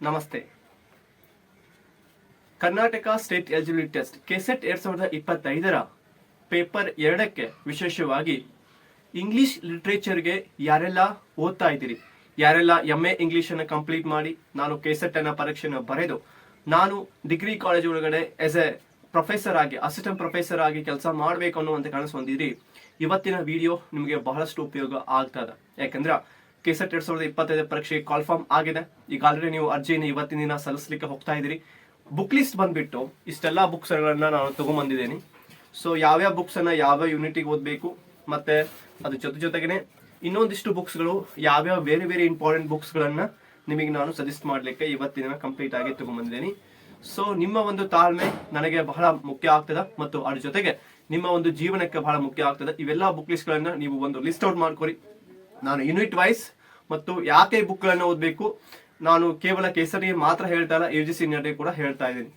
ನಮಸ್ತೆ. Karnataka state eligibility test KSET ಎರಡ್ ಸಾವಿರದ ಇಪ್ಪತ್ತೈದರ ಪೇಪರ್ ಎರಡಕ್ಕೆ ವಿಶೇಷವಾಗಿ ಇಂಗ್ಲಿಷ್ ಲಿಟ್ರೇಚರ್ಗೆ ಯಾರೆಲ್ಲ ಓದ್ತಾ ಇದ್ದೀರಿ? ಯಾರೆಲ್ಲ ಎಂ ಎ ಇಂಗ್ಲಿಷ್ ಅನ್ನು ಕಂಪ್ಲೀಟ್ ಮಾಡಿ ನಾನು ಕೆಸೆಟ್ ಅನ್ನ ಪರೀಕ್ಷೆನ ಬರೆದು ನಾನು ಡಿಗ್ರಿ ಕಾಲೇಜ್ ಒಳಗಡೆ ಎಸ್ ಎ ಪ್ರೊಫೆಸರ್ ಆಗಿ ಅಸಿಸ್ಟೆಂಟ್ ಪ್ರೊಫೆಸರ್ ಆಗಿ ಕೆಲಸ ಮಾಡಬೇಕು ಅನ್ನುವಂತ ಕನಸು ಹೊಂದಿದ್ರಿ ಇವತ್ತಿನ ವಿಡಿಯೋ ನಿಮಗೆ ಬಹಳಷ್ಟು ಉಪಯೋಗ ಆಗ್ತದ ಯಾಕಂದ್ರೆ ಕೆಸೆಟ್ ಎರಡ್ ಸಾವಿರದ ಇಪ್ಪತ್ತೈದು ಪರೀಕ್ಷೆ ಕಾಲ್ಫಾರ್ಮ್ ಆಗಿದೆ. ಈಗ ಆಲ್ರೆಡಿ ನೀವು ಅರ್ಜಿಯನ್ನು ಇವತ್ತಿನ ದಿನ ಸಲ್ಲಿಸಲಿಕ್ಕೆ ಹೋಗ್ತಾ ಇದ್ದೀರಿ. ಬುಕ್ ಲಿಸ್ಟ್ ಬಂದ್ಬಿಟ್ಟು ಇಷ್ಟೆಲ್ಲ ಬುಕ್ಸ್ ಗಳನ್ನ ನಾನು ತಗೊಂಡ್ಬಂದಿದ್ದೀನಿ ಸೊ ಯಾವ್ಯಾವ ಬುಕ್ಸನ್ನು ಯಾವ್ಯಾವ ಯಾವ ಯೂನಿಟಿಗೆ ಓದಬೇಕು, ಮತ್ತೆ ಅದ್ರ ಜೊತೆ ಜೊತೆಗೇನೆ ಇನ್ನೊಂದಿಷ್ಟು ಬುಕ್ಸ್ಗಳು ಗಳು ಯಾವ್ಯಾವ ಬೇರೆ ಬೇರೆ ಇಂಪಾರ್ಟೆಂಟ್ ಬುಕ್ಸ್ಗಳನ್ನು ನಿಮಗೆ ನಾನು ಸಜೆಸ್ಟ್ ಮಾಡ್ಲಿಕ್ಕೆ ಇವತ್ತಿನ ಕಂಪ್ಲೀಟ್ ಆಗಿ ತಗೊಂಡ್ಬಂದಿದ್ದೀನಿ ಸೊ ನಿಮ್ಮ ಒಂದು ತಾಳ್ಮೆ ನನಗೆ ಬಹಳ ಮುಖ್ಯ ಆಗ್ತದೆ ಮತ್ತು ಅದ್ರ ಜೊತೆಗೆ ನಿಮ್ಮ ಒಂದು ಜೀವನಕ್ಕೆ ಬಹಳ ಮುಖ್ಯ ಆಗ್ತದೆ. ಇವೆಲ್ಲ ಬುಕ್ ಲಿಸ್ಟ್ ಗಳನ್ನ ನೀವು ಒಂದು ಲಿಸ್ಟ್ ಔಟ್ ಮಾಡ್ಕೊರಿ. ನಾನು ಯೂನಿಟ್ ವೈಸ್ ಮತ್ತು ಯಾಕೆ ಬುಕ್ ಗಳನ್ನ ಓದಬೇಕು, ನಾನು ಕೇವಲ ಕೇಸರಿಗೆ ಮಾತ್ರ ಹೇಳ್ತಾ ಇಲ್ಲ ಯು ಜಿ ಸೀನಿಯರ್ಗೆ ಕೂಡ ಹೇಳ್ತಾ ಇದ್ದೀನಿ.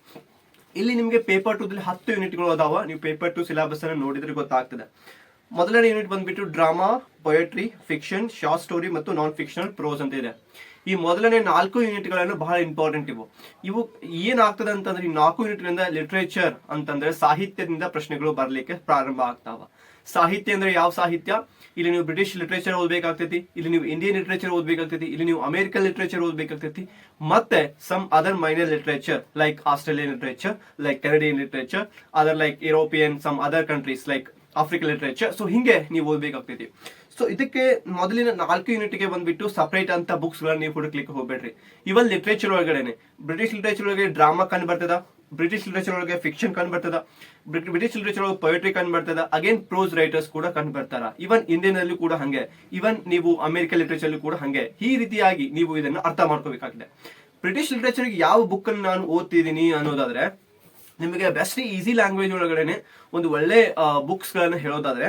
ಇಲ್ಲಿ ನಿಮಗೆ ಪೇಪರ್ ಟು ಹತ್ತು ಯೂನಿಟ್ಗಳು ಅದಾವ, ನೀವು ಪೇಪರ್ ಟು ಸಿಲೆಬಸ್ ಅನ್ನು ನೋಡಿದ್ರೆ ಗೊತ್ತಾಗ್ತದೆ. ಮೊದಲನೇ ಯೂನಿಟ್ ಬಂದ್ಬಿಟ್ಟು drama poetry fiction short story ಮತ್ತು ನಾನ್ ಫಿಕ್ಷನಲ್ ಪ್ರೋಸ್ ಅಂತ ಇದೆ. ಈ ಮೊದಲನೇ ನಾಲ್ಕು ಯೂನಿಟ್ಗಳನ್ನು ಬಹಳ ಇಂಪಾರ್ಟೆಂಟ್ ಇವು. ಇವು ಏನಾಗ್ತದೆ ಅಂತಂದ್ರೆ ಈ ನಾಲ್ಕು ಯೂನಿಟ್ಗಳಿಂದ ಲಿಟ್ರೇಚರ್ ಅಂತಂದ್ರೆ ಸಾಹಿತ್ಯದಿಂದ ಪ್ರಶ್ನೆಗಳು ಬರ್ಲಿಕ್ಕೆ ಪ್ರಾರಂಭ ಆಗ್ತಾವ. ಸಾಹಿತ್ಯ ಅಂದ್ರೆ ಯಾವ ಸಾಹಿತ್ಯ? ಇಲ್ಲಿ ನೀವು ಬ್ರಿಟಿಷ್ ಲಿಟ್ರೇಚರ್ ಓದಬೇಕಾಗ್ತೈತಿ, ಇಲ್ಲಿ ನೀವು ಇಂಡಿಯನ್ ಲಿಟ್ರೇಚರ್ ಓದಬೇಕಾಗ್ತೈತಿ, ಇಲ್ಲಿ ನೀವು ಅಮೆರಿಕನ್ ಲಿಟ್ರೇಚರ್ ಓದಬೇಕಾಗ್ತೈತಿ, ಮತ್ತೆ some other minor literature like Australian literature like Canadian literature other like European some other countries like African literature so ಹಿಂಗೆ ನೀವು ಓದಬೇಕಾಗ್ತೈತಿ. ಸೊ ಇದಕ್ಕೆ ಮೊದಲಿನ ನಾಲ್ಕು ಯೂನಿಟ್ಗೆ ಬಂದ್ಬಿಟ್ಟು ಸಪರೇಟ್ ಅಂತ ಬುಕ್ಸ್ ಗಳನ್ನ ನೀವು ಹುಡುಕ್ಲಿಕ್ಕೆ ಹೋಗ್ಬೇಡ್ರಿ. ಇವನ್ ಲಿಟ್ರೇಚರ್ ಒಳಗಡೆನೆ. ಬ್ರಿಟಿಷ್ ಲಿಟ್ರೇಚರ್ ಒಳಗೆ ಡ್ರಾಮಾ ಕಂಡು ಬರ್ತದ? ಬ್ರಿಟಿಷ್ ಲಿಟ್ರೇಚರ್ ಒಳಗೆ ಫಿಕ್ಷನ್ ಕಂಡು ಬರ್ತದ. ಬ್ರಿಟಿಷ್ ಲಿಟ್ರೇಚರ್ ಒಳಗೆ ಪೊಯಟ್ರಿ ಕಂಡು ಬರ್ತದ. ಅಗೇನ್ ಪ್ರೋಸ್ ರೈಟರ್ಸ್ ಕೂಡ ಕಂಡು ಬರ್ತಾರ. ಇವನ್ ಇಂಡಿಯನ್ ಕೂಡ ಹಂಗೆ. ಇವನ್ ನೀವು ಅಮೆರಿಕ ಲಿಟ್ರೇಚರ್ ಕೂಡ ಹಂಗೆ. ಈ ರೀತಿಯಾಗಿ ನೀವು ಇದನ್ನ ಅರ್ಥ ಮಾಡ್ಕೋಬೇಕಾಗಿದೆ. ಬ್ರಿಟಿಷ್ ಲಿಟ್ರೇಚರ್ ಯಾವ ಬುಕ್ ಅನ್ನು ನಾನು ಓದ್ತಿದ್ದೀನಿ ಅನ್ನೋದಾದ್ರೆ, ನಿಮಗೆ ಬೆಸ್ಟ್ ಈಸಿ ಲ್ಯಾಂಗ್ವೇಜ್ ಒಳಗಡೆನೆ ಒಂದು ಒಳ್ಳೆ ಬುಕ್ಸ್ ಗಳನ್ನ ಹೇಳೋದಾದ್ರೆ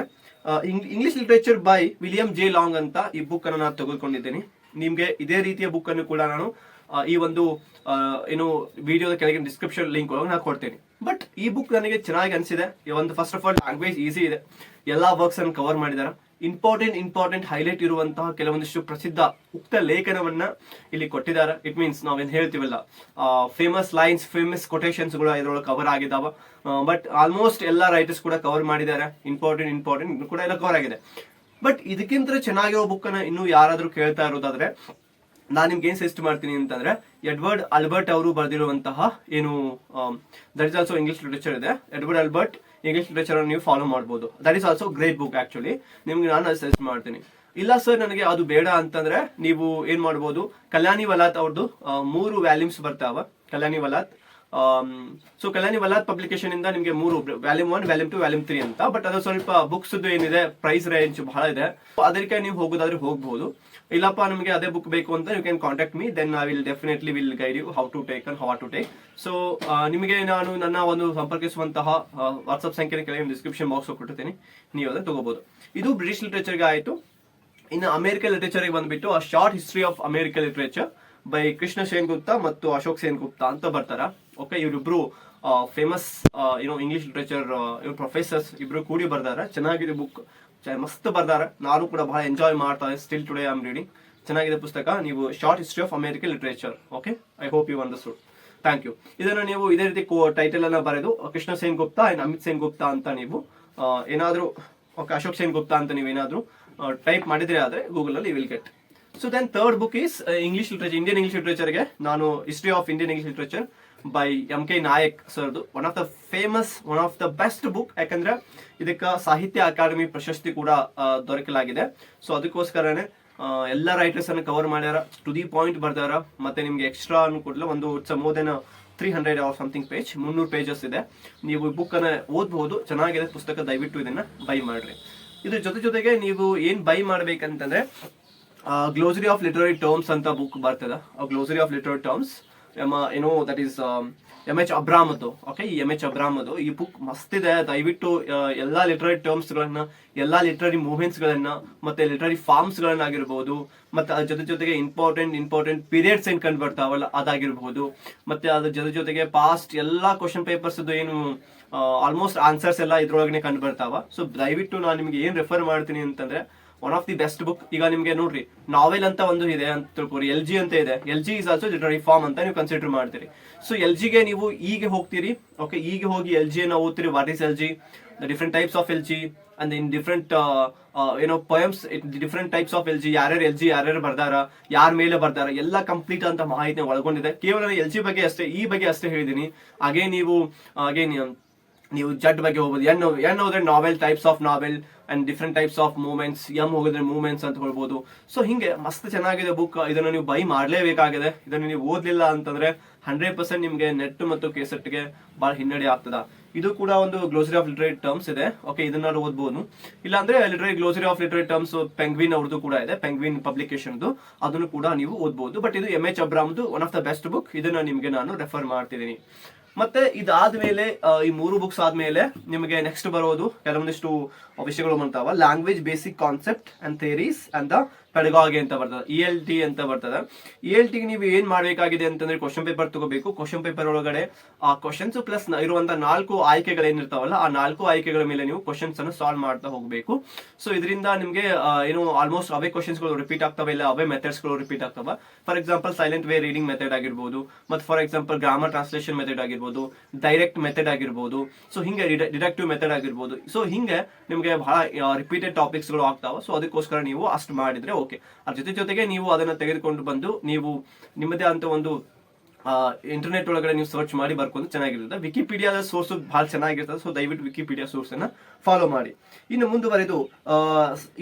English literature by William J Long ಅಂತ ಈ ಬುಕ್ ಅನ್ನು ನಾನು ತೆಗೆದುಕೊಂಡಿದ್ದೇನೆ. ನಿಮ್ಗೆ ಇದೇ ರೀತಿಯ ಬುಕ್ ಅನ್ನು ಕೂಡ ನಾನು ಈ ಒಂದು ಏನು ವಿಡಿಯೋದ ಕೆಳಗಿನ ಡಿಸ್ಕ್ರಿಪ್ಷನ್ ಲಿಂಕ್ ಒಳಗೆ ನಾನು ಕೊಡ್ತೇನೆ. ಬಟ್ ಈ ಬುಕ್ ನನಗೆ ಚೆನ್ನಾಗಿ ಅನಿಸಿದೆ. ಒಂದು first of all language easy ಇದೆ. ಎಲ್ಲಾ ವರ್ಕ್ಸ್ ಅನ್ನು ಕವರ್ ಮಾಡಿದ್ದಾರೆ ಇಂಪಾರ್ಟೆಂಟ್ ಇಂಪಾರ್ಟೆಂಟ್ ಹೈಲೈಟ್ ಇರುವಂತಹ ಕೆಲವೊಂದಿಷ್ಟು ಪ್ರಸಿದ್ಧ ಉಕ್ತ ಲೇಖನವನ್ನ ಇಲ್ಲಿ ಕೊಟ್ಟಿದ್ದಾರೆ. ಇಟ್ ಮೀನ್ಸ್ ನಾವೇನ್ ಹೇಳ್ತೀವಲ್ಲ ಫೇಮಸ್ ಲೈನ್ಸ್ ಫೇಮಸ್ ಕೊಟೇಶನ್ಸ್ ಕೂಡ ಇದರೊಳಗೆ ಕವರ್ ಆಗಿದಾವ. ಬಟ್ ಆಲ್ಮೋಸ್ಟ್ ಎಲ್ಲಾ ರೈಟರ್ಸ್ ಕೂಡ ಕವರ್ ಮಾಡಿದ್ದಾರೆ. ಇಂಪಾರ್ಟೆಂಟ್ ಇಂಪಾರ್ಟೆಂಟ್ ಕೂಡ ಎಲ್ಲ ಕವರ್ ಆಗಿದೆ. ಬಟ್ ಇದಕ್ಕಿಂತ ಚೆನ್ನಾಗಿರೋ ಬುಕ್ ಅನ್ನ ಇನ್ನು ಯಾರಾದ್ರೂ ಕೇಳ್ತಾ ಇರೋದಾದ್ರೆ ನಾನು ನಿಮ್ಗೆ ಏನ್ ಸಜೆಸ್ಟ್ ಮಾಡ್ತೀನಿ ಅಂತಂದ್ರೆ, ಎಡ್ವರ್ಡ್ ಅಲ್ಬರ್ಟ್ ಅವರು ಬರೆದಿರುವಂತಹ ಏನು that is also English literature ಇದೆ. ಎಡ್ವರ್ಡ್ ಅಲ್ಬರ್ಟ್ ಇಂಗ್ಲಿಷ್ ಲಿಟರೇಚರ್ ನೀವು ಫಾಲೋ ಮಾಡಬಹುದು that is also great book actually ನಿಮ್ಗೆ ನಾನು ಸಜೆಸ್ಟ್ ಮಾಡ್ತೀನಿ. ಇಲ್ಲ ಸರ್ ನನಗೆ ಅದು ಬೇಡ ಅಂತಂದ್ರೆ ನೀವು ಏನ್ ಮಾಡಬಹುದು ಕಲ್ಯಾಣಿ ವಲಾತ್ ಅವ್ರದ್ದು ಮೂರು ವ್ಯಾಲ್ಯೂಮ್ಸ್ ಬರ್ತಾವ. ಕಲ್ಯಾಣಿ ವಲಾತ್ ಸೊ ಕಲ್ಯಾಣಿ ವಲಾತ್ ಪಬ್ಲಿಕೇಶನ್ ಇಂದ ನಿಮಗೆ ಮೂರು volume one volume two volume three ಅಂತ. ಬಟ್ ಅದು ಸ್ವಲ್ಪ ಬುಕ್ಸ್ ಏನಿದೆ ಪ್ರೈಸ್ ರೇಂಜ್ ಬಹಳ ಇದೆ. ಅದಕ್ಕೆ ನೀವು ಹೋಗೋದಾದ್ರೆ ಹೋಗ್ಬಹುದು ಇಲ್ಲಪ್ಪ, ನಿಮಗೆ ಅದೇ ಬುಕ್ ಬೇಕು ಅಂತ you can contact me then I will definitely will guide you how to take and how to take so ನಿಮಗೆ ನಾನು ನನ್ನ ಒಂದು ಸಂಪರ್ಕಿಸುವಂತಹ ವಾಟ್ಸ್ಆಪ್ ಸಂಖ್ಯೆ ಕೆಳಗೆ ಡಿಸ್ಕ್ರಿಪ್ಷನ್ ಬಾಕ್ಸ್ ಕೊಟ್ಟಿರ್ತೀನಿ. ನೀವು ಅದೇ ತಗೋಬಹುದು ಇದು ಬ್ರಿಟಿಷ್ ಲಿಟ್ರೇಚರ್ಗೆ ಆಯಿತು. ಇನ್ನು ಅಮೆರಿಕನ್ ಲಿಟ್ರೇಚರ್ಗೆ ಬಂದ್ಬಿಟ್ಟು ಆ short history of American literature by Krishna Sen Gupta ಮತ್ತು ಅಶೋಕ್ ಸೇನ್ ಗುಪ್ತಾ ಅಂತ ಬರ್ತಾರ. ಓಕೆ ಇವರಿಬ್ರು ಫೇಮಸ್ ಏನೋ ಇಂಗ್ಲಿಷ್ ಲಿಟ್ರೇಚರ್ ಪ್ರೊಫೆಸರ್ಸ್ ಇಬ್ರು ಕೂಡಿ ಬರ್ತಾರ ಚೆನ್ನಾಗಿದೆ ಬುಕ್ ಮಸ್ತ್ ಬರ್ದಾರ. ನಾನು ಕೂಡ ಬಹಳ ಎಂಜಾಯ್ ಮಾಡ್ತಾ ಸ್ಟಿಲ್ ಟುಡೇ ಆಮ್ ರೀಡಿಂಗ್ ಚೆನ್ನಾಗಿದೆ ಪುಸ್ತಕ. ನೀವು short history of American literature okay I hope you understood thank you ಇದನ್ನು ನೀವು ಇದೇ ರೀತಿ ಟೈಟಲ್ ಅನ್ನ ಬರೆದು ಕೃಷ್ಣ ಸೇನ್ ಗುಪ್ತಾ ಅಂಡ್ ಅಮಿತ್ ಸೇನ್ ಗುಪ್ತಾ ಅಂತ ನೀವು ಏನಾದರೂ ಓಕೆ ಅಶೋಕ್ ಸೇನ್ ಗುಪ್ತಾ ಅಂತ ನೀವು ಏನಾದರೂ ಟೈಪ್ ಮಾಡಿದ್ರೆ ಆದ್ರೆ ಗೂಗಲ್ ಅಲ್ಲಿ will get so then third book is English literature Indian English ಲಿಟ್ರೇಚರ್ಗೆ ನಾನು history of Indian English literature by M K Naik ಸರ್ದು one of the famous one of the best book ಯಾಕಂದ್ರೆ ಇದಕ್ಕೆ ಸಾಹಿತ್ಯ academy ಪ್ರಶಸ್ತಿ ಕೂಡ ದೊರಕಲಾಗಿದೆ. So ಅದಕ್ಕೋಸ್ಕರನೇ ಎಲ್ಲ writers ಅನ್ನು ಕವರ್ ಮಾಡ್ಯಾರ ಟು ದಿ ಪಾಯಿಂಟ್ ಬರ್ದಾರ. ಮತ್ತೆ ನಿಮ್ಗೆ ಎಕ್ಸ್ಟ್ರಾ ಅನ್ಕೊಡ್ಲ ಒಂದು it's more than three hundred or something page ಮುನ್ನೂರು ಪೇಜಸ್ ಇದೆ. ನೀವು ಬುಕ್ ಅನ್ನ ಓದಬಹುದು, ಚೆನ್ನಾಗಿದೆ ಪುಸ್ತಕ, ದಯವಿಟ್ಟು ಇದನ್ನ ಬೈ ಮಾಡ್ರಿ. ಇದ್ರ ಜೊತೆ ಜೊತೆಗೆ ನೀವು ಏನ್ ಬೈ ಮಾಡ್ಬೇಕಂತಂದ್ರೆ ಗ್ಲೋಸರಿ ಆಫ್ ಲಿಟರರಿ ಟರ್ಮ್ಸ್ ಅಂತ ಬುಕ್ ಬರ್ತದ. ಗ್ಲೋಸರಿ ಆಫ್ ಲಿಟರರಿ ಟರ್ಮ್ಸ್ ಏನೋ ದಟ್ ಈಸ್ ಎಂ ಎಚ್ ಅಬ್ರಾಮದ್ದು. ಓಕೆ ಈ ಎಂ ಎಚ್ ಅಬ್ರಾಮದ್ದು, ಈ ಬುಕ್ ಮಸ್ತ್ ಇದೆ. ದಯವಿಟ್ಟು ಎಲ್ಲಾ ಲಿಟರರಿ ಟರ್ಮ್ಸ್ ಗಳನ್ನ, ಎಲ್ಲಾ ಲಿಟರರಿ ಮೂವ್ಮೆಂಟ್ಸ್ ಗಳನ್ನ, ಮತ್ತೆ ಲಿಟರರಿ ಫಾರ್ಮ್ಸ್ ಗಳನ್ನಾಗಿರ್ಬೋದು, ಮತ್ತೆ ಅದ್ರ ಜೊತೆ ಜೊತೆಗೆ ಇಂಪಾರ್ಟೆಂಟ್ ಇಂಪಾರ್ಟೆಂಟ್ ಪೀರಿಯಡ್ಸ್ ಏನ್ ಕಂಡು ಬರ್ತಾವಲ್ಲ ಅದಾಗಿರ್ಬೋದು, ಮತ್ತೆ ಅದ್ರ ಜೊತೆ ಜೊತೆಗೆ ಪಾಸ್ಟ್ ಎಲ್ಲಾ ಕ್ವಶನ್ ಪೇಪರ್ಸ್ ಏನು ಆಲ್ಮೋಸ್ಟ್ ಆನ್ಸರ್ಸ್ ಎಲ್ಲ ಇದ್ರೊಳಗನೆ ಕಂಡು ಬರ್ತಾವ ಸೊ ದಯವಿಟ್ಟು ನಾನು ನಿಮ್ಗೆ ಏನ್ ರೆಫರ್ ಮಾಡ್ತೀನಿ ಅಂತಂದ್ರೆ one of the best book ಈಗ ನಿಮ್ಗೆ ನೋಡ್ರಿ ನಾವೆಲ್ ಅಂತ ಒಂದು ಇದೆ ಅಂತ ತಿಳ್ಕೊರಿ ಎಲ್ ಜಿ ಅಂತ ಇದೆ. Elegy is also literary form ಅಂತ ನೀವು ಕನ್ಸಿಡರ್ ಮಾಡ್ತೀರಿ. ಸೊ ಎಲ್ ಜಿಗೆ ನೀವು ಈಗ ಹೋಗ್ತೀರಿ. ಓಕೆ ಈಗ ಹೋಗಿ ಎಲ್ ಜಿ ಅನ್ನ ಓದ್ತೀರಿ. What is elegy the different types of elegy and in different ಏನೋ poems different types of elegy ಯಾರ್ಯಾರು ಎಲ್ ಜಿ ಯಾರ್ಯಾರು ಬರ್ದಾರ, ಯಾರ ಮೇಲೆ ಬರ್ದಾರ, ಎಲ್ಲ ಕಂಪ್ಲೀಟ್ ಅಂತ ಮಾಹಿತಿ ಒಳಗೊಂಡಿದೆ. ಕೇವಲ ಎಲ್ ಜಿ ಬಗ್ಗೆ ಅಷ್ಟೇ, ಈ ಬಗ್ಗೆ ಅಷ್ಟೇ ಹೇಳಿದ್ದೀನಿ ಹಾಗೆ ನೀವು, ಹಾಗೆ ನೀವು ಜಡ್ ಬಗ್ಗೆ ಹೋಗ್ಬೋದು. ಎನ್ ಎನ್ ಹೋದ್ರೆ novel types of novel and different types of movements M ಹೋಗಿದ್ರೆ ಮೂಮೆಂಟ್ಸ್ ಅಂತ ಹೇಳ್ಬೋದು. ಸೊ ಹಿಂಗೆ ಮಸ್ತ್ ಚೆನ್ನಾಗಿದೆ ಬುಕ್ ಇದನ್ನು ನೀವು ಬೈ ಮಾಡಲೇಬೇಕಾಗಿದೆ. ಇದನ್ನು ನೀವು ಓದಲಿಲ್ಲ ಅಂತಂದ್ರೆ ಹಂಡ್ರೆಡ್ ಪರ್ಸೆಂಟ್ ನಿಮಗೆ ನೆಟ್ ಮತ್ತು ಕೇಸೆಟ್ಗೆ ಬಹಳ ಹಿನ್ನಡೆ ಆಗ್ತದ. ಇದು ಕೂಡ ಒಂದು ಗ್ಲೋಸರಿ ಆಫ್ ಲಿಟರೇಟ್ ಟರ್ಮ್ಸ್ ಇದೆ. ಓಕೆ ಇದನ್ನ ಓದ್ಬೋದು. ಇಲ್ಲಾಂದ್ರೆ literate glossary of literate terms Penguin ಅವ್ರದ್ದು ಕೂಡ ಇದೆ. ಪೆಂಗ್ವಿನ್ ಪಬ್ಲಿಕೇಶನ್ ಅದನ್ನು ಕೂಡ ನೀವು ಓದ್ಬೋದು. ಬಟ್ ಇದು M H ಅಬ್ರಾಮ್ದು one of the best book ಇದನ್ನ ನಿಮಗೆ ನಾನು ರೆಫರ್ ಮಾಡ್ತಿದ್ದೀನಿ. ಮತ್ತೆ ಇದಾದ್ಮೇಲೆ ಈ ಮೂರು ಬುಕ್ಸ್ ಆದ್ಮೇಲೆ ನಿಮಗೆ ನೆಕ್ಸ್ಟ್ ಬರೋದು ಕೆಲವೊಂದಿಷ್ಟು ವಿಷಯಗಳು ಬಂತಾವ language basic concept and theories ಅಂತ ಪೆಡಗಾಗಿ ಅಂತ ಬರ್ತದೆ ಇ ಎಲ್ ಟಿ ಅಂತ ಬರ್ತದೆ. ಇ ಎಲ್ ಟಿಗೆ ನೀವು ಏನ್ ಮಾಡಬೇಕಾಗಿದೆ ಅಂತಂದ್ರೆ ಕ್ವಶನ್ ಪೇಪರ್ ತಗೋಬೇಕು. ಕ್ವಶನ್ ಪೇಪರ್ ಒಳಗಡೆ ಆ ಕ್ವಶನ್ಸ್ ಪ್ಲಸ್ ಇರುವಂತ ನಾಲ್ಕು ಆಯ್ಕೆಗಳು ಏನಿರ್ತಾವಲ್ಲ, ಆ ನಾಲ್ಕು ಆಯ್ಕೆಗಳ ಮೇಲೆ ನೀವು ಕ್ವಶನ್ಸ್ ಅನ್ನು ಸಾಲ್ವ್ ಮಾಡ್ತಾ ಹೋಗಬೇಕು. ಸೊ ಇದರಿಂದ ನಿಮಗೆ ಏನು ಆಲ್ಮೋಸ್ಟ್ ಅವೇ ಕ್ವಶನ್ಸ್ಗಳು ರಿಪೀಟ್ ಆಗ್ತವೆ ಇಲ್ಲ, ಅವೇ ಮೆಥಡ್ಸ್ಗಳು ರಿಪೀಟ್ ಆಗ್ತಾವ. For example silent way reading method ಆಗಿರ್ಬೋದು, ಮತ್ತೆ for example grammar translation method ಆಗಿರ್ಬೋದು ಡೈರೆಕ್ಟ್ ಮೆಥಡ್ ಆಗಿರ್ಬೋದು. ಸೊ ಹಿಂಗೆ ಡಿಡಕ್ಟಿವ್ ಮೆಥಡ್ ಆಗಿರ್ಬೋದು. ಸೊ ಹಿಂಗೆ ನಿಮಗೆ ಬಹಳ ರಿಪೀಟೆಡ್ ಟಾಪಿಕ್ಸ್ಗಳು ಆಗ್ತಾವ. ಸೊ ಅದಕ್ಕೋಸ್ಕರ ನೀವು ಅಷ್ಟು ಮಾಡಿದ್ರೆ ಓಕೆ. ಅದ್ರ ಜೊತೆ ಜೊತೆಗೆ ನೀವು ಅದನ್ನ ತೆಗೆದುಕೊಂಡು ಬಂದು ನೀವು ನಿಮ್ಮದೇ ಅಂತ ಒಂದು ಇಂಟರ್ನೆಟ್ ಒಳಗಡೆ ನೀವು ಸರ್ಚ್ ಮಾಡಿ ಬರ್ಕೊಂಡು ಚೆನ್ನಾಗಿರುತ್ತೆ. ವಿಕಿಪೀಡಿಯಾದ ಸೋರ್ಸ್ ಬಹಳ ಚೆನ್ನಾಗಿರ್ತದೆ. ಸೊ ದಯವಿಟ್ಟು ವಿಕಿಪೀಡಿಯಾ ಸೋರ್ಸ್ ಅನ್ನ ಫಾಲೋ ಮಾಡಿ. ಇನ್ನು ಮುಂದುವರೆದು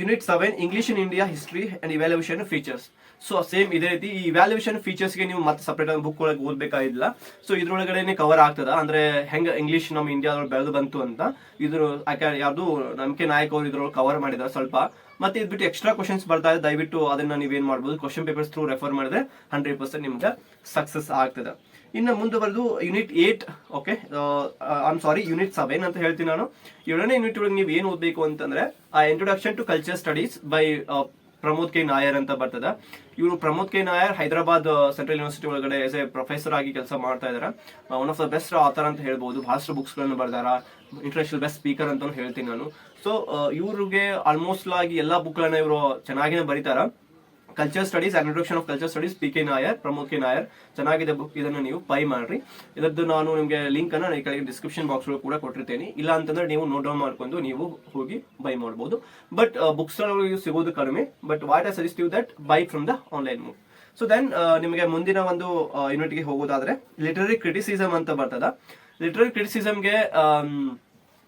unit seven English in India history and evolution features so same ಇದೇ ರೀತಿ ಈ ಇವ್ಯಾಲ್ಯೂಷನ್ ಫೀಚರ್ಸ್ಗೆ ನೀವು ಮತ್ತೆ ಸಪ್ರೇಟ್ ಆಗಿ ಬುಕ್ ಒಳಗೆ ಓದಬೇಕಾಗಿಲ್ಲ. ಸೊ ಇದ್ರೊಳಗಡೆ ಕವರ್ ಆಗ್ತದ. ಅಂದ್ರೆ ಹೆಂಗ ಇಂಗ್ಲಿಷ್ ನಮ್ಮ ಇಂಡಿಯಾದೊಳಗೆ ಬೆಳೆದು ಬಂತು ಅಂತ. ಇದ್ರ ಯಾಕೆ ಯಾರ್ದು ನಂಬಿಕೆ ನಾಯಕ್ ಅವರು ಇದ್ರೊಳಗೆ ಕವರ್ ಮಾಡಿದಾರೆ ಸ್ವಲ್ಪ. ಮತ್ತೆ ಇದ್ಬಿಟ್ಟು ಎಕ್ಸ್ಟ್ರಾ ಕ್ವಶನ್ಸ್ ಬರ್ತಾ ಇದೆ. ದಯವಿಟ್ಟು ಅದನ್ನ ನೀವೇನ್ ಮಾಡ್ಬೋದು? ಕ್ವಶನ್ ಪೇಪರ್ಸ್ ಥ್ರೂ ರೆಫರ್ ಮಾಡಿದ್ರೆ ಹಂಡ್ರೆಡ್ ಪರ್ಸೆಂಟ್ ನಿಮ್ಗೆ ಸಕ್ಸಸ್ ಆಗ್ತದೆ. ಇನ್ನು ಮುಂದುವರೆದು unit eight okay I'm sorry unit seven ಅಂತ ಹೇಳ್ತೀನಿ ನಾನು. ಏಳನೇ ಯೂನಿಟ್ ಒಳಗೆ ನೀವು ಏನು ಓದಬೇಕು ಅಂತಂದ್ರೆ, ಆ introduction to culture studies by Pramod K Nayar ಅಂತ ಬರ್ತದ. ಇವರು Pramod K Nayar Hyderabad central university ಒಳಗಡೆ ಎಸ್ ಎ ಪ್ರೊಫೆಸರ್ ಆಗಿ ಕೆಲಸ ಮಾಡ್ತಾ ಇದಾರೆ. One of the best author ಅಂತ ಹೇಳ್ಬೋದು. ಬಹಳಷ್ಟು ಬುಕ್ಸ್ಗಳನ್ನು ಬರ್ದಾರ. ಇಂಟರ್ನ್ಯಾಷನಲ್ ಬೆಸ್ಟ್ ಸ್ಪೀಕರ್ ಅಂತ ಹೇಳ್ತೀನಿ ನಾನು. ಸೊ ಇವ್ರಿಗೆ ಆಲ್ಮೋಸ್ಟ್ ಆಗಿ ಎಲ್ಲಾ ಬುಕ್ ಗಳನ್ನ ಇವರು ಚೆನ್ನಾಗಿನೇ ಬರೀತಾರ. Culture studies introduction of culture studies P K Nayar ಪ್ರಮುಖ ನಾಯರ್ ಚೆನ್ನಾಗಿದೆ ಬುಕ್ ಇದನ್ನು ನೀವು ಬೈ ಮಾಡ್ರಿ. ಇದರದ್ದು ನಾನು ನಿಮಗೆ ಲಿಂಕ್ ಅನ್ನ ಈ ಕೆಳಗೆ ಡಿಸ್ಕ್ರಿಪ್ಷನ್ ಬಾಕ್ಸ್ ಕೂಡ ಕೊಟ್ಟಿರ್ತೀನಿ. ಇಲ್ಲ ಅಂತಂದ್ರೆ ನೀವು ನೋಟ್ ಡೌನ್ ಮಾಡ್ಕೊಂಡು ನೀವು ಹೋಗಿ ಬೈ ಮಾಡಬಹುದು ಬಟ್ ಬುಕ್ಸ್ ಸಿಗೋದು ಕಡಿಮೆ. But what I suggest you that buy from the online move so then ನಿಮಗೆ ಮುಂದಿನ ಒಂದು ಯೂನಿಟ್ಗೆ ಹೋಗೋದಾದ್ರೆ ಲಿಟರರಿ ಕ್ರಿಟಿಸಿಸಮ್ ಅಂತ ಬರ್ತದ. ಲಿಟರರಿ ಕ್ರಿಟಿಸಿಸಮ್ಗೆ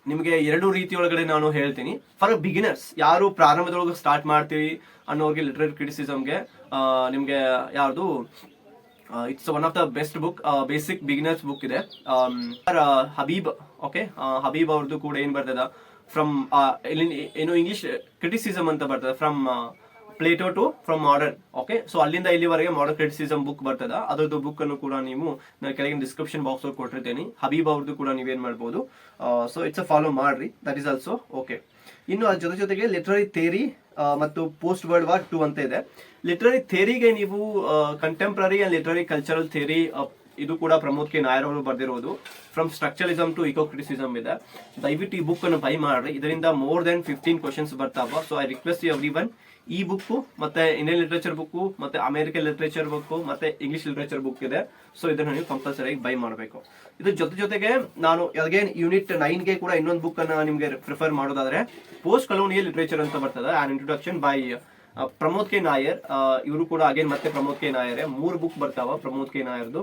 ನಿಮಗೆ ಎರಡು ರೀತಿ ಒಳಗಡೆ ನಾನು ಹೇಳ್ತೀನಿ. ಫಾರ್ ಬಿಗಿನರ್ಸ್ ಯಾರು ಪ್ರಾರಂಭದೊಳಗೆ ಸ್ಟಾರ್ಟ್ ಮಾಡ್ತೀವಿ ಅನ್ನೋರಿಗೆ ಲಿಟ್ರರಿ ಕ್ರಿಟಿಸಿಸಮ್ಗೆ ನಿಮಗೆ ಯಾರ್ದು it's one of the best book basic beginners book ಇದೆ. ಹಬೀಬ್ ಓಕೆ ಹಬೀಬ್ ಅವ್ರದ್ದು ಕೂಡ ಏನು ಬರ್ತದ? ಫ್ರಮ್ ಏನು ಇಂಗ್ಲಿಷ್ ಕ್ರಿಟಿಸಿಸಮ್ ಅಂತ ಬರ್ತದೆ? From Plato to from modern okay so ಅಲ್ಲಿಂದ ಇಲ್ಲಿವರೆಗೆ ಮಾಡರ್ನ್ ಕ್ರಿಟಿಸಿಸಮ್ ಬುಕ್ ಬರ್ತದ. ಅದರದ್ದು ಬುಕ್ ಅನ್ನು ಕೂಡ ನೀವು ನಾನು ಕೆಳಗಿನ ಡಿಸ್ಕ್ರಿಪ್ಷನ್ ಬಾಕ್ಸ್ ಅಲ್ಲಿ ಕೊಟ್ಟಿರ್ತೇನೆ. ಹಬೀಬ್ ಅವ್ರದ್ದು ಕೂಡ ನೀವೇನ್ ಮಾಡ್ಬೋದು? ಸೊ ಇಟ್ಸ್ ಅ ಫಾಲೋ ಮಾಡ್ರಿ. ದಟ್ ಈಸ್ ಆಲ್ಸೋ ಓಕೆ ಇನ್ನು ಅದ್ರ ಜೊತೆ ಜೊತೆಗೆ ಲಿಟರರಿ ಥೇರಿ ಮತ್ತು ಪೋಸ್ಟ್ ವರ್ಲ್ಡ್ ವಾರ್ ಟು ಅಂತ ಇದೆ. ಲಿಟರರಿ ಥೇರಿಗೆ ನೀವು contemporary and literary cultural theory ಇದು ಕೂಡ ಪ್ರಮೋದ್ ಕೆ ನಾಯರ್ ಅವರು ಬರೆದಿರೋದು. From structuralism to eco criticism ಇದೆ. ದಯವಿಟ್ಟು ಈ ಬುಕ್ ಅನ್ನು ಬೈ ಮಾಡ್ರಿ. ಇದರಿಂದ ಮೋರ್ ದೆನ್ ಫಿಫ್ಟೀನ್ ಕ್ವಶನ್ಸ್ ಬರ್ತಾವ. So I request every one ಈ ಬುಕ್ ಮತ್ತೆ ಇಂಡಿಯನ್ ಲಿಟ್ರೇಚರ್ ಬುಕ್ ಮತ್ತೆ ಅಮೆರಿಕನ್ ಲಿಟ್ರೇಚರ್ ಬುಕ್ ಮತ್ತೆ ಇಂಗ್ಲಿಷ್ ಲಿಟ್ರೇಚರ್ ಬುಕ್ ಇದೆ. ಸೊ ಇದನ್ನ ನೀವು ಕಂಪಲ್ಸರಿ ಬೈ ಮಾಡಬೇಕು. ಇದ್ರ ಜೊತೆ ಜೊತೆಗೆ ನಾನು ಅಗೇನ್ ಯೂನಿಟ್ ನೈನ್ಗೆ ಕೂಡ ಇನ್ನೊಂದು ಬುಕ್ ಅನ್ನ ನಿಮಗೆ ಪ್ರಿಫರ್ ಮಾಡೋದಾದ್ರೆ ಪೋಸ್ಟ್ ಕಲೋನಿಯಲ್ ಲಿಟ್ರೇಚರ್ ಅಂತ ಬರ್ತದೆ. An introduction by Pramod K Nayar. ಇವರು ಕೂಡ ಅಗೇನ್ ಮತ್ತೆ ಪ್ರಮೋದ್ ಕೆ ನಾಯರ್. ಮೂರು ಬುಕ್ ಬರ್ತಾವ ಪ್ರಮೋದ್ ಕೆ ನಾಯರ್ದು.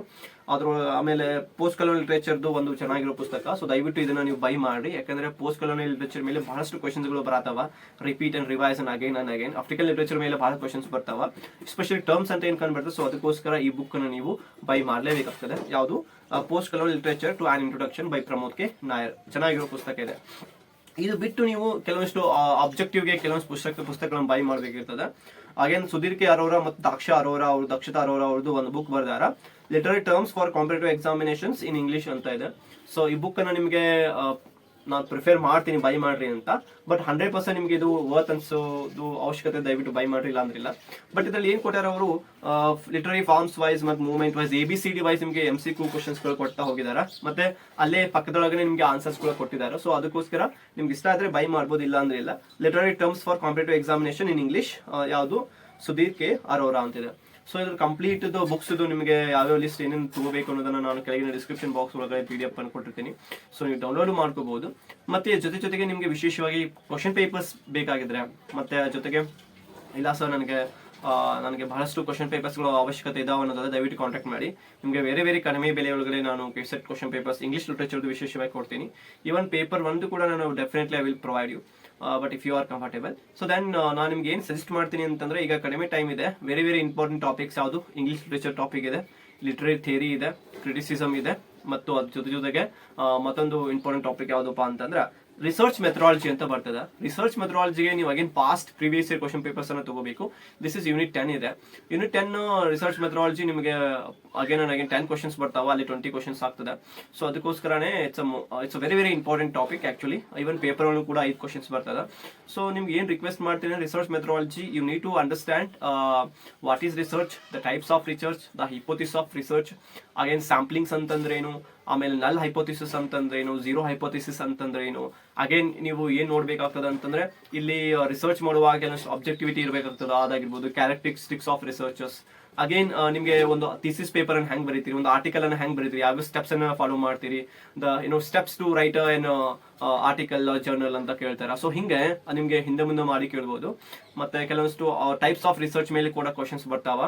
ಅದ್ರ ಆಮೇಲೆ ಪೋಸ್ಟ್ ಕಲೋನಿ ಲಿಟ್ರೇಚರ್ದು ಒಂದು ಚೆನ್ನಾಗಿರೋ ಪುಸ್ತಕ. ಸೊ ದಯವಿಟ್ಟು ಇದನ್ನ ನೀವು ಬೈ ಮಾಡಿ. ಯಾಕಂದ್ರೆ ಪೋಸ್ಟ್ ಕಲೋನಿ ಲಿಟ್ರೇಚರ್ ಮೇಲೆ ಬಹಳಷ್ಟು ಕ್ವಶನ್ಸ್ಗಳು ಬರತಾವ. Repeat and revise and again and again African literature ಮೇಲೆ ಬಹಳ ಕ್ವಶನ್ಸ್ ಬರ್ತಾವ. ಸ್ಪೆಷಲಿ ಟರ್ಮ್ಸ್ ಅಂತ ಏನ್ ಕಂಡ್ಬರ್ತದೆ ಸೊ ಅದಕ್ಕೋಸ್ಕರ ಈ ಬುಕ್ ಅನ್ನು ನೀವು ಬೈ ಮಾಡಲೇಬೇಕಾಗ್ತದೆ. ಯಾವುದು? Post colony literature to an introduction by Pramod K Nayar ಚೆನ್ನಾಗಿರೋ ಪುಸ್ತಕ ಇದೆ. ಇದು ಬಿಟ್ಟು ನೀವು ಕೆಲವೊಂದಿಷ್ಟು ಆಬ್ಜೆಕ್ಟಿವ್ಗೆ ಕೆಲವೊಂದು ಪುಸ್ತಕ, ಪುಸ್ತಕಗಳನ್ನು ಬೈ ಮಾಡಬೇಕಿರ್ತದೆ. ಹಾಗೇನು ಸುಧೀರ್ ಕೆ ಅರೋರಾ ಮತ್ತು ದಾಕ್ಷ ಅರೋರ ಅವರು, ದಕ್ಷತಾ ಅರೋರಾ ಅವ್ರದ್ದು ಒಂದು ಬುಕ್ ಬರ್ದಾರ. Literary terms for competitive examinations in English ಅಂತ ಇದೆ. ಸೊ ಈ ಬುಕ್ ಅನ್ನ ನಿಮಗೆ ನಾನು ಪ್ರಿಫೇರ್ ಮಾಡ್ತೀನಿ ಬೈ ಮಾಡ್ರಿ ಅಂತ. ಬಟ್ ಹಂಡ್ರೆಡ್ ಪರ್ಸೆಂಟ್ ನಿಮಗೆ ಇದು ವರ್ತ್ ಅನ್ಸೋದು ಅವಶ್ಯಕತೆ ದಯವಿಟ್ಟು ಬೈ ಮಾಡ್ರಿ, ಇಲ್ಲ ಅಂದ್ರಿಲ್ಲ. ಬಟ್ ಇದ್ರಲ್ಲಿ ಏನ್ ಕೊಟ್ಟಾರ ಅವರು ಲಿಟರರಿ ಫಾರ್ಮ್ಸ್ ವೈಸ್ ಮತ್ತು movement wise A B C D wise ನಿಮಗೆ ಎಂ ಸಿ ಕ್ಯೂ ಕ್ವಶನ್ಸ್ಗಳು ಕೊಡ್ತಾ ಹೋಗಿದ್ದಾರೆ ಮತ್ತೆ ಅಲ್ಲೇ ಪಕ್ಕದೊಳಗೆ ನಿಮಗೆ ಕೂಡ ಕೊಟ್ಟಿದ್ದಾರೆ ಸೊ ಅದಕ್ಕೋಸ್ಕರ ನಿಮ್ಗೆ ಇಷ್ಟ ಆದ್ರೆ ಬೈ ಮಾಡ್ಬೋದು, ಇಲ್ಲ ಅಂದ್ರೆ ಇಲ್ಲ literary terms for competitive examination in English ಯಾವುದು? ಸುಧೀರ್ ಕೆ. ಅರೋರಾ ಅಂತಿದೆ. ಸೊ ಇದ್ರ ಕಂಪ್ಲೀಟ್ ಬುಕ್ಸ್ ಇದು ನಿಮಗೆ ಯಾವ್ಯಾವ ಲಿಸ್ಟ್ ಏನೇನು ತಗೋಬೇಕು ಅನ್ನೋದನ್ನ ನಾನು ಕೆಳಗಿನ ಡಿಸ್ಕ್ರಿಪ್ಷನ್ ಬಾಕ್ಸ್ ಒಳಗಡೆ ಪಿ ಡಿ ಎಫ್ ಕೊಟ್ಟಿರ್ತೀನಿ. ಸೊ ನೀವು ಡೌನ್ಲೋಡ್ ಮಾಡ್ಕೋಬಹುದು. ಮತ್ತೆ ಜೊತೆ ಜೊತೆಗೆ ನಿಮಗೆ ವಿಶೇಷವಾಗಿ ಕ್ವಶನ್ ಪೇಪರ್ಸ್ ಬೇಕಾಗಿದ್ರೆ, ಮತ್ತೆ ಜೊತೆಗೆ ಇಲ್ಲ ಸರ್ ನನಗೆ ನನಗೆ ಬಹಳಷ್ಟು ಕ್ವಶನ್ ಪೇಪರ್ಸ್ಗಳು ಅವಶ್ಯಕತೆ ಇದಾವೆ ಅನ್ನೋದಾದ್ರೆ ದಯವಿಟ್ಟು ಕಾಂಟ್ಯಾಕ್ಟ್ ಮಾಡಿ. ನಿಮಗೆ ಬೇರೆ ಬೇರೆ ಕಡಿಮೆ ಬೆಲೆ ಒಳಗಡೆ ನಾನು ಸೆಟ್ ಕ್ವಶನ್ ಪೇಪರ್ಸ್ ಇಂಗ್ಲಿಷ್ ಲಿಟ್ರೇಚರ್ದು ವಿಶೇಷವಾಗಿ ಕೊಡ್ತೀನಿ. ಈವನ್ ಪೇಪರ್ ಒಂದು ಕೂಡ ನಾನು definitely I will provide you but if you are comfortable so then ನಾನು ನಿಮ್ಗೆ ಏನು ಸಜೆಸ್ಟ್ ಮಾಡ್ತೀನಿ ಅಂತಂದ್ರೆ, ಈಗ ಕಡಿಮೆ ಟೈಮ್ ಇದೆ. ವೆರಿ ವೆರಿ ಇಂಪಾರ್ಟೆಂಟ್ ಟಾಪಿಕ್ಸ್ ಯಾವುದು? ಇಂಗ್ಲಿಷ್ ಲಿಟ್ರೇಚರ್ ಟಾಪಿಕ್ ಇದೆ. ಲಿಟ್ರೇರಿ ಥಿಯರಿ ಇದೆ. ಕ್ರಿಟಿಸಿಸಮ್ ಇದೆ. ಮತ್ತು ಅದ್ರ ಜೊತೆ ಜೊತೆಗೆ ಮತ್ತೊಂದು ಇಂಪಾರ್ಟೆಂಟ್ ಟಾಪಿಕ್ ಯಾವುದಪ್ಪ ಅಂತಂದ್ರೆ ರಿಸರ್ಚ್ ಮೆಥಡಾಲಜಿ ಅಂತ ಬರ್ತದೆ. ರಿಸರ್ಚ್ ಮೆಥಡಾಲಜಿಗೆ ನೀವು again past previous year question papers ಅನ್ನು ತಗೋಬೇಕು. ದಿಸ್ ಇಸ್ ಯೂನಿಟ್ ಟೆನ್ ಇದೆ. ಯೂನಿಟ್ ಟೆನ್ ರಿಸರ್ಚ್ ಮೆಥಡಾಲಜಿ ನಿಮಗೆ again and again ten questions ಬರ್ತಾವ, ಅಲ್ಲಿ ಟ್ವೆಂಟಿ ಕ್ವಶನ್ಸ್ ಆಗ್ತದೆ. ಸೊ ಅದಕ್ಕೋಸ್ಕರನೇ it's it's very very important topic actually even paper ಅಲ್ಲೂ ಕೂಡ ಐದು ಕ್ವಶನ್ಸ್ ಬರ್ತದೆ. ಸೊ ನಿಮ್ಗೆ ಏನು ರಿಕ್ವೆಸ್ಟ್ ಮಾಡ್ತೀನಿ research methodology you need to understand what is research the types of research the hypothesis of research again samplings ಅಂತಂದ್ರೆ ಏನು ಆಮೇಲೆ ನಲ್ ಹೈಪೋಥಿಸಿಸ್ ಅಂತಂದ್ರೆ ಏನು ಝೀರೋ ಹೈಪೋಥಿಸಿಸ್ ಅಂತಂದ್ರೆ ಏನು ಅಗೇನ್ ನೀವು ಏನ್ ನೋಡ್ಬೇಕಾಗ್ತದೆ ಅಂತಂದ್ರೆ, ಇಲ್ಲಿ ರಿಸರ್ಚ್ ಮಾಡುವಾಗ ಕೆಲವೊಂದು ಅಬ್ಜೆಕ್ಟಿವಿಟಿ ಇರಬೇಕಾಗ್ತದೆ. ಅದಾಗಿರ್ಬೋದು ಕ್ಯಾರೆಕ್ಟರಿಸ್ಟಿಕ್ಸ್ ಆಫ್ ರಿಸರ್ಚರ್ಸ್ ಅಗೇನ್ ನಿಮಗೆ ಒಂದು ಥೀಸಿಸ್ ಪೇಪರ್ ಅನ್ನು ಹೆಂಗ್ ಬರೀತೀರಿ? ಒಂದು ಆರ್ಟಿಕಲ್ ಅನ್ನು ಹೆಂಗ್ ಬರೀತೀರಿ? ಯಾವ ಸ್ಟೆಪ್ಸ್ ಅನ್ನ ಫಾಲೋ ಮಾಡ್ತೀರಿ? ದ ಏನೋ ಸ್ಟೆಪ್ಸ್ ಟು ರೈಟ್ ಏನ್ ಆರ್ಟಿಕಲ್ ಜರ್ನಲ್ ಅಂತ ಕೇಳ್ತಾರೆ? ಸೊ ಹಿಂಗೆ ನಿಮ್ಗೆ ಹಿಂದೆ ಮುಂದೆ ಮಾಡಿ ಕೇಳ್ಬೋದು. ಮತ್ತೆ ಕೆಲವೊಂದು ಟೈಪ್ಸ್ ಆಫ್ ರಿಸರ್ಚ್ ಮೇಲೆ ಕೂಡ ಕ್ವಶನ್ಸ್ ಬರ್ತಾವ.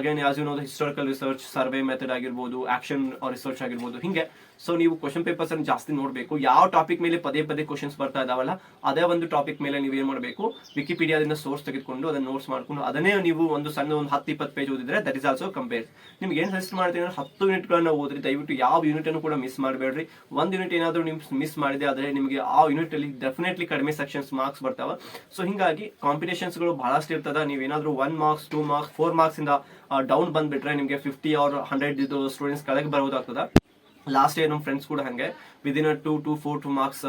Again as you know historical research survey method ಆಗಿರ್ಬೋದು ಆಕ್ಷನ್ ರಿಸರ್ಚ್ ಆಗಿರ್ಬೋದು, ಹಿಂಗೆ. ಸೊ ನೀವು ಕ್ವಶನ್ ಪೇಪರ್ಸ್ ಅನ್ನು ಜಾಸ್ತಿ ನೋಡಬೇಕು. ಯಾವ ಟಾಪಿಕ್ ಮೇಲೆ ಪದೇ ಪದೇ ಕ್ವಶನ್ಸ್ ಬರ್ತಾ ಇದಾವಲ್ಲ ಅದೇ ಒಂದು ಟಾಪಿಕ್ ಮೇಲೆ ನೀವು ಏನ್ ಮಾಡಬೇಕು? ವಿಕಿಪೀಡಿಯಾದಿಂದ ಸೋರ್ಸ್ ತೆಗೆದುಕೊಂಡು ಅದನ್ನ ನೋಟ್ಸ್ ಮಾಡ್ಕೊಂಡು ಅದನ್ನೇ ನೀವು ಒಂದು ಸಣ್ಣ ಒಂದು ಹತ್ತು, ಇಪ್ಪತ್ತು ಪೇಜ್ ಓದಿದ್ರೆ ದಟ್ ಇಸ್ ಆಲ್ಸೋ ಕಂಪೇರ್ ನಿಮ್ಗೆ ಏನ್ ಸಜೆಸ್ಟ್ ಮಾಡ್ತೀನಿ ಅಂದ್ರೆ ಹತ್ತು ಯೂನಿಟ್ಗಳನ್ನ ಓದ್ರಿ, ದಯವಿಟ್ಟು ಯಾವ ಯೂನಿಟ್ ಅನ್ನು ಕೂಡ ಮಿಸ್ ಮಾಡಬೇಡ್ರಿ. ಒಂದ್ ಯೂನಿಟ್ ಏನಾದರೂ ನೀವು ಮಿಸ್ ಮಾಡಿದೆ ಆದ್ರೆ ನಿಮಗೆ ಆ ಯೂನಿಟ್ ಅಲ್ಲಿ ಡೆಫಿನೆಟ್ಲಿ ಕಡಿಮೆ ಸೆಕ್ಷನ್ಸ್ ಮಾರ್ಕ್ಸ್ ಬರ್ತಾವ. ಸೊ ಹಿಂಗಾಗಿ ಕಾಂಪಿಟೇಷನ್ಸ್ಗಳು ಬಹಳಷ್ಟು ಇರ್ತದ. ನೀವೇನಾದ್ರೂ one marks two marks four marks ಇಂದ ಡೌನ್ ಬಂದ್ಬಿಟ್ರೆ ನಿಮಗೆ ಫಿಫ್ಟಿ ಆರ್ ಹಂಡ್ರೆಡ್ ಇದು ಸ್ಟೂಡೆಂಟ್ಸ್ ಕೆಳಗೆ ಬರೋದಾಗ್ತದ. ಲಾಸ್ಟ್ ಇಯರ್ ನಮ್ಮ ಫ್ರೆಂಡ್ಸ್ ಕೂಡ ಹಂಗೆ. Within two to four to marks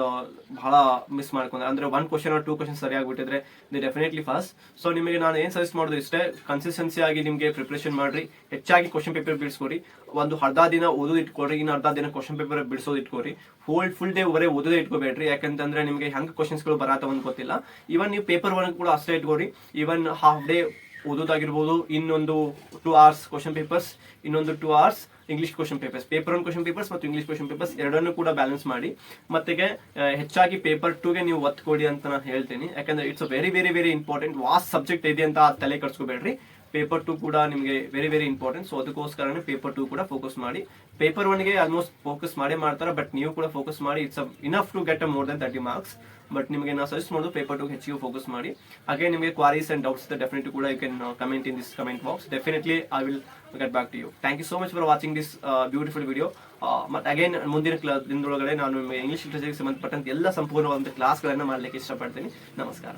ಬಹಳ ಮಿಸ್ ಮಾಡ್ಕೊಂಡ್ರೆ ಅಂದ್ರೆ ಒನ್ ಕ್ವಶನ್ ಟೂ ಕ್ವಶನ್ ಸರಿಯಾಗಿ ಬಿಟ್ಟಿದ್ರೆ ದಿ ಡೆಫಿನೆಟ್ಲಿ ಫಾಸ್ಟ್ ಸೊ ನಿಮಗೆ ನಾನು ಏನ್ ಸಜೆಸ್ಟ್ ಮಾಡೋದು ಇಷ್ಟೇ? ಕನ್ಸಿಸ್ಟೆನ್ಸಿ ಆಗಿ ನಿಮಗೆ ಪ್ರಿಪರೇಷನ್ ಮಾಡ್ರಿ. ಹೆಚ್ಚಾಗಿ ಕ್ವಶನ್ ಪೇಪರ್ ಬಿಡಿಸ್ಕೊರಿ ಒಂದು ಅರ್ಧ ದಿನ ಓದೋದು ಇಟ್ಕೊಡ್ರಿ ಇನ್ನು ಅರ್ಧ ದಿನ ಕ್ವಶನ್ ಪೇಪರ್ ಬಿಡಿಸೋದು ಇಟ್ಕೊರಿ ಹೋಲ್ ಫುಲ್ ಡೇ ಬರೀ ಓದೋದೇ ಇಟ್ಕೋಬೇಡ್ರಿ. ಯಾಕಂತಂದ್ರೆ ನಿಮಗೆ ಹೆಂಗೆ ಕ್ವಶನ್ಸ್ಗಳು ಬರತ್ತ ಅಂತ ಗೊತ್ತಿಲ್ಲ. ಈವನ್ ನೀವು ಪೇಪರ್ ಒಳಗೆ ಕೂಡ ಅಷ್ಟೇ ಇಟ್ಕೊರಿ ಈವನ್ ಹಾಫ್ ಡೇ ಓದೋದಾಗಿರ್ಬೋದು. ಇನ್ನೊಂದು ಟೂ ಅವರ್ಸ್ ಕ್ವಶನ್ ಪೇಪರ್ಸ್ ಇನ್ನೊಂದು two hours English question papers paper one question papers ಮತ್ತು ಇಂಗ್ಲಿಷ್ ಕ್ವಶನ್ ಪೇಪರ್ಸ್ ಎರಡನ್ನೂ ಕೂಡ ಬ್ಯಾಲೆನ್ಸ್ ಮಾಡಿ. ಮತ್ತೆಗೆ ಹೆಚ್ಚಾಗಿ ಪೇಪರ್ ಟೂಗೆ ನೀವು ಒತ್ತು ಕೊಡಿ ಅಂತ ನಾನು ಹೇಳ್ತೀನಿ. ಯಾಕಂದ್ರೆ it's very very very important was subject ಇದೆ ಅಂತ ತಲೆ ಕಟ್ಸ್ಕೋಬೇಡ್ರಿ ಪೇಪರ್ ಟು ಕೂಡ ನಿಮಗೆ ವೆರಿ ವೆರಿ ಇಂಪಾರ್ಟೆಂಟ್ ಸೊ ಅದಕ್ಕೋಸ್ಕರನೇ ಪೇಪರ್ ಟು ಕೂಡ ಫೋಕಸ್ ಮಾಡಿ. ಪೇಪರ್ ಒನ್ಗೆ ಆಲ್ಮೋಸ್ಟ್ ಫೋಕಸ್ ಮಾಡೇ ಮಾಡ್ತಾರೆ ಬಟ್ ನೀವು ಕೂಡ ಫೋಕಸ್ ಮಾಡಿ. It's enough to get a more than thirty marks but ನಿಮಗೆ ನಾವು ಸಜೆಸ್ಟ್ ಮಾಡೋದು ಪೇಪರ್ ಟು ಹೆಚ್ಚಿಗೆ ಫೋಕಸ್ ಮಾಡಿ. ಹಾಗೆ ನಿಮಗೆ ಕ್ವಾರೀಸ್ ಅಂಡ್ ಡೌಟ್ಸ್ ಡೆಫಿನೆಟ್ಲಿ ಕೂಡ you can comment in this comment box definitely I will get back to you thank you so much for watching this beautiful video ಮತ್ತೆ again ಮುಂದಿನ ದಿನದೊಳಗಡೆ ನಾನು ನಿಮಗೆ ಇಂಗ್ಲಿಷ್ ಲಿಟ್ರೇಚರ್ಗೆ ಸಂಬಂಧಪಟ್ಟಂತೆ ಎಲ್ಲ ಸಂಪೂರ್ಣವಾದಂಥ ಕ್ಲಾಸ್ಗಳನ್ನು ಮಾಡಲಿಕ್ಕೆ ಇಷ್ಟಪಡ್ತೀನಿ. ನಮಸ್ಕಾರ.